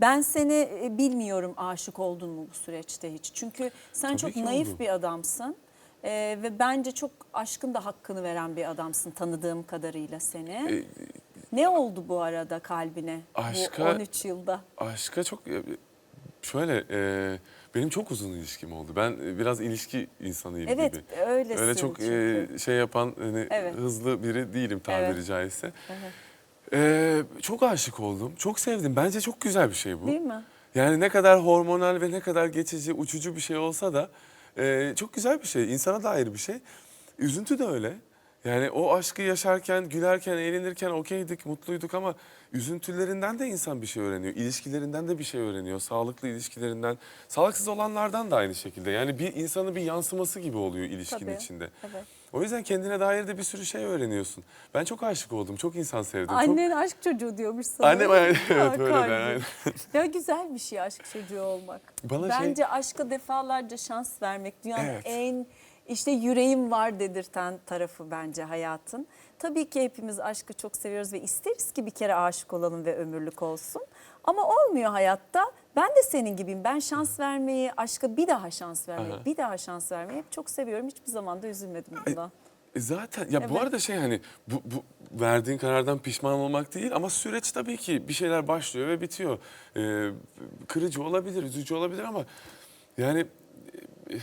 Ben seni e, bilmiyorum aşık oldun mu bu süreçte hiç. Çünkü sen Tabii çok naif oldum. bir adamsın. Ee, ve bence çok aşkın da hakkını veren bir adamsın tanıdığım kadarıyla seni. E, ne oldu bu arada kalbine bu Aşka- 13 yılda? Aşka çok e, şöyle e, benim çok uzun ilişkim oldu. Ben e, biraz ilişki insanıyım Evet gibi. öylesin Öyle çok e, şey yapan hani Evet. hızlı biri değilim tabiri Evet. caizse. Evet. E, çok aşık oldum. Çok sevdim. Bence çok güzel bir şey bu. Değil mi? Yani ne kadar hormonal ve ne kadar geçici, uçucu bir şey olsa da e, çok güzel bir şey. İnsana dair bir şey. Üzüntü de öyle. Yani o aşkı yaşarken, gülerken, eğlenirken okeydik, mutluyduk ama üzüntülerinden de insan bir şey öğreniyor. İlişkilerinden de bir şey öğreniyor. Sağlıklı ilişkilerinden, sağlıksız olanlardan da aynı şekilde. Yani bir insanın bir yansıması gibi oluyor ilişkinin Tabii, içinde. evet. O yüzden kendine dair de bir sürü şey öğreniyorsun. Ben çok aşık oldum, çok insan sevdim. çok... Annen aşk çocuğu diyormuş sana. Annem evet, Ha, böyle ben, aynen. Ya güzel bir şey aşk çocuğu olmak. Bana şey- Bence aşka defalarca şans vermek dünyanın Evet. en işte yüreğim var dedirten tarafı bence hayatın. Tabii ki hepimiz aşkı çok seviyoruz ve isteriz ki bir kere aşık olalım ve ömürlük olsun. Ama olmuyor hayatta. Ben de senin gibiyim. Ben şans vermeyi, aşka bir daha şans vermeyi, Aha. bir daha şans vermeyi hep çok seviyorum. Hiçbir zaman da üzülmedim bundan. E Zaten ya bu Evet. arada şey hani bu, bu verdiğin karardan pişman olmak değil ama süreç tabii ki bir şeyler başlıyor ve bitiyor. Ee, kırıcı olabilir, üzücü olabilir ama yani e,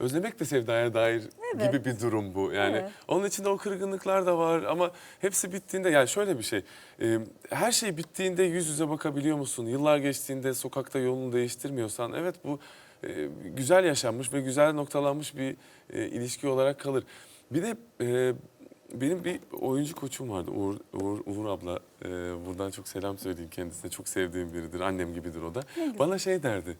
özlemek de sevdaya dair Evet. gibi bir durum bu. Yani Evet. onun içinde o kırgınlıklar da var ama hepsi bittiğinde yani şöyle bir şey. e, her şey bittiğinde yüz yüze bakabiliyor musun? Yıllar geçtiğinde sokakta yolunu değiştirmiyorsan evet bu e, güzel yaşanmış ve güzel noktalanmış bir e, ilişki olarak kalır. Bir de e, benim bir oyuncu koçum vardı Uğur, Uğur, Uğur abla. E, buradan çok selam söyleyeyim kendisine. Çok sevdiğim biridir. Annem gibidir o da. Bana şey derdi.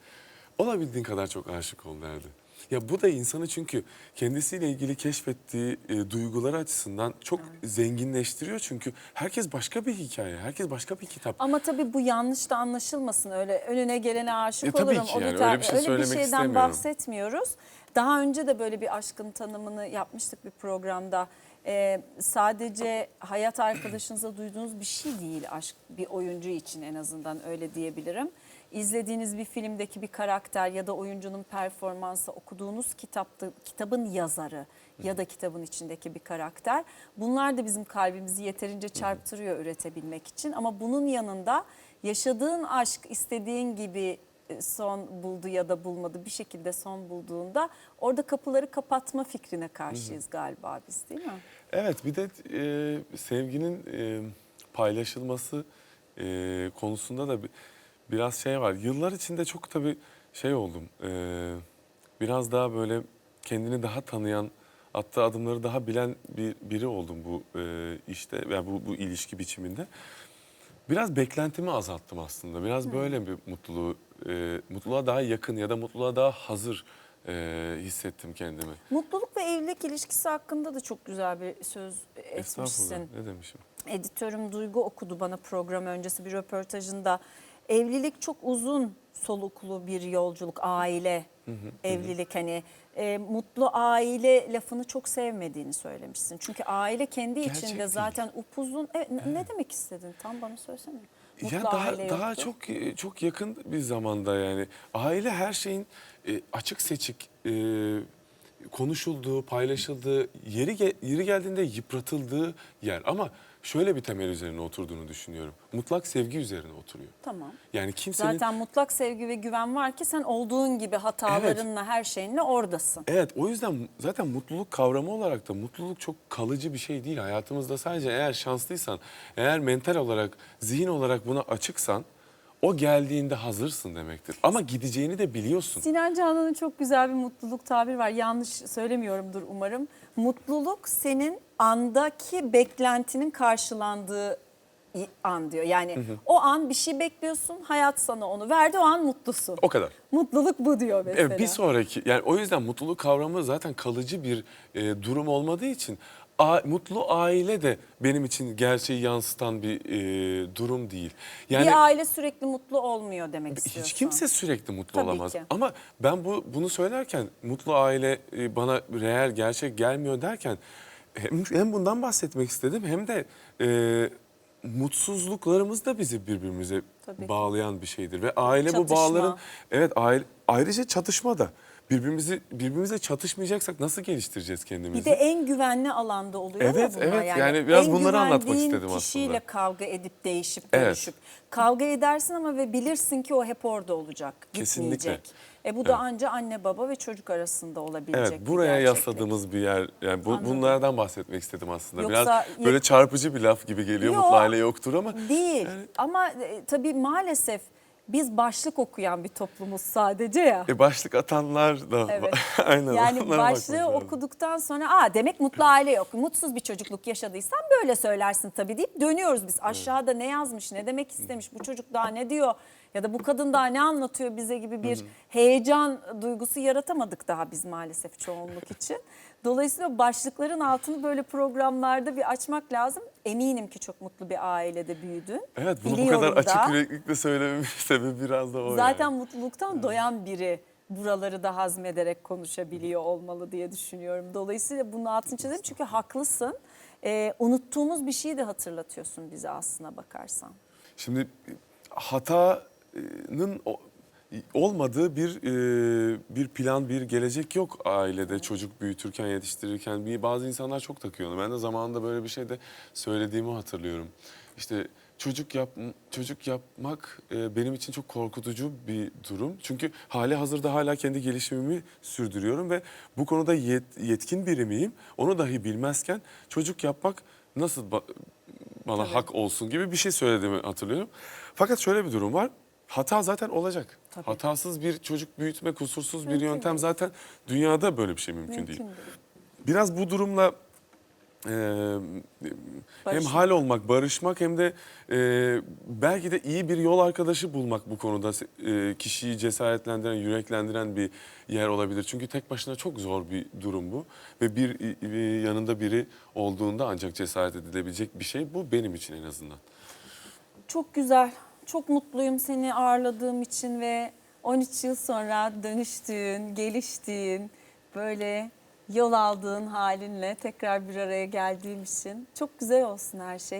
Olabildiğin kadar çok aşık ol derdi. Ya bu da insanı çünkü kendisiyle ilgili keşfettiği e, duyguları açısından çok zenginleştiriyor. Çünkü herkes başka bir hikaye, herkes başka bir kitap. Ama tabii bu yanlış da anlaşılmasın öyle önüne gelene aşık E, tabii olurum. ki o yani, biter. öyle bir şey öyle bir söylemek şeyden istemiyorum. bahsetmiyoruz. Daha önce de böyle bir aşkın tanımını yapmıştık bir programda. Ee, sadece hayat arkadaşınıza duyduğunuz bir şey değil aşk bir oyuncu için en azından öyle diyebilirim. İzlediğiniz bir filmdeki bir karakter ya da oyuncunun performansı, okuduğunuz kitapta kitabın yazarı ya da kitabın içindeki bir karakter. Bunlar da bizim kalbimizi yeterince çarptırıyor üretebilmek için. Ama bunun yanında yaşadığın aşk istediğin gibi e, son buldu ya da bulmadı bir şekilde son bulduğunda orada kapıları kapatma fikrine karşıyız galiba biz değil mi? Evet bir de e, sevginin e, paylaşılması e, konusunda da bir, biraz şey var. Yıllar içinde çok tabii şey oldum. e, biraz daha böyle kendini daha tanıyan, attığı adımları daha bilen bir biri oldum bu e, işte veya bu, bu ilişki biçiminde. Biraz beklentimi azalttım aslında. Biraz böyle bir mutluluğu, e, mutluluğa daha yakın ya da mutluluğa daha hazır e, hissettim kendimi. Mutluluk ve evlilik ilişkisi hakkında da çok güzel bir söz etmişsin. Estağfurullah ne demişim? editörüm Duygu okudu bana program öncesi bir röportajında. Evlilik çok uzun soluklu bir yolculuk, aile evlilik hani e, mutlu aile lafını çok sevmediğini söylemişsin. Çünkü aile kendi Gerçek içinde değil. zaten upuzun. Evet, ne- demek istedin? Tam bana söylesene. Mutlu ya daha daha yoktu. çok e, çok yakın bir zamanda yani aile her şeyin e, açık seçik e, konuşulduğu, paylaşıldığı, yeri ge- yeri geldiğinde yıpratıldığı yer ama şöyle bir temel üzerine oturduğunu düşünüyorum. Mutlak sevgi üzerine oturuyor. Tamam. Yani kimsenin Zaten mutlak sevgi ve güven var ki sen olduğun gibi hatalarınla her şeyinle oradasın. Evet o yüzden zaten mutluluk kavramı olarak da mutluluk çok kalıcı bir şey değil. Hayatımızda sadece eğer şanslıysan, eğer mental olarak, zihin olarak buna açıksan o geldiğinde hazırsın demektir. Ama gideceğini de biliyorsun. Sinan Canan'ın çok güzel bir mutluluk tabiri var. Yanlış söylemiyorumdur umarım. Mutluluk senin andaki beklentinin karşılandığı an diyor. Yani o an bir şey bekliyorsun, hayat sana onu verdi, o an mutlusun. O kadar. Mutluluk bu diyor mesela. Evet, bir sonraki yani o yüzden mutluluk kavramı zaten kalıcı bir e, durum olmadığı için a- mutlu aile de benim için gerçeği yansıtan bir e, durum değil. Yani bir aile sürekli mutlu olmuyor demek istiyorsun. Hiç kimse sürekli mutlu Tabii olamaz. ki. Ama ben bu bunu söylerken mutlu aile e, bana reel gerçek gelmiyor derken hem, hem bundan bahsetmek istedim hem de e, mutsuzluklarımız da bizi birbirimize Tabii. bağlayan bir şeydir ve aile bu Çatışma. bağların evet aile ayrıca çatışma da birbirimizi birbirimize çatışmayacaksak nasıl geliştireceğiz kendimizi? Bir de en güvenli alanda oluyor ya Evet, bunlar. evet. Yani biraz en bunları anlatmak istedim kişiyle aslında. kavga edip değişip Evet. dönüşüp. Kavga edersin ama ve bilirsin ki o hep orada olacak. Kesinlikle. Gitmeyecek. E bu da anca anne baba ve çocuk arasında olabilecek Evet bir buraya gerçeklik. yasladığımız bir yer yani bu, Anladım. bunlardan bahsetmek istedim aslında. Yoksa Biraz böyle çarpıcı bir laf gibi geliyor Yo. mutlu aile yoktur ama Değil ama e, tabii maalesef biz başlık okuyan bir toplumuz sadece ya. e, başlık atanlar da Evet. aynen Yani başlığı lazım. okuduktan sonra aa demek mutlu aile yok. Mutsuz bir çocukluk yaşadıysan böyle söylersin tabii deyip dönüyoruz biz. Aşağıda ne yazmış, ne demek istemiş, bu çocuk daha ne diyor ya da bu kadın daha ne anlatıyor bize gibi bir heyecan duygusu yaratamadık daha biz maalesef çoğunluk için. Dolayısıyla başlıkların altını böyle programlarda bir açmak lazım. Eminim ki çok mutlu bir ailede büyüdün. Evet bunu bu Biliyorum kadar da. açık yüreklilikle söylememin sebebi biraz da o Zaten yani. mutluluktan doyan biri buraları da hazmederek konuşabiliyor olmalı diye düşünüyorum. Dolayısıyla bunun altını çizelim çünkü haklısın. Ee, unuttuğumuz bir şeyi de hatırlatıyorsun bize aslına bakarsan. Şimdi e, o- olmadığı bir e, bir plan, bir gelecek yok ailede çocuk büyütürken, yetiştirirken. Bir, bazı insanlar çok takıyor onu. Ben de zamanında böyle bir şey de söylediğimi hatırlıyorum. İşte çocuk yap çocuk yapmak e, benim için çok korkutucu bir durum. Çünkü hali hazırda hala kendi gelişimimi sürdürüyorum ve bu konuda yet- yetkin biri miyim? Onu dahi bilmezken çocuk yapmak nasıl ba- bana Tabii. hak olsun gibi bir şey söylediğimi hatırlıyorum. Fakat şöyle bir durum var. Hata zaten olacak. Tabii. Hatasız bir çocuk büyütme, kusursuz bir Mümkün yöntem değil. zaten dünyada böyle bir şey mümkün, Mümkün değil. değil. Biraz bu durumla e, hem hal olmak, barışmak hem de e, belki de iyi bir yol arkadaşı bulmak bu konuda e, kişiyi cesaretlendiren, yüreklendiren bir yer olabilir. Çünkü tek başına çok zor bir durum bu ve bir e, yanında biri olduğunda ancak cesaret edilebilecek bir şey bu benim için en azından. Çok güzel. Çok mutluyum seni ağırladığım için ve 13 yıl sonra dönüştüğün, geliştiğin, böyle yol aldığın halinle tekrar bir araya geldiğim için çok güzel olsun her şey.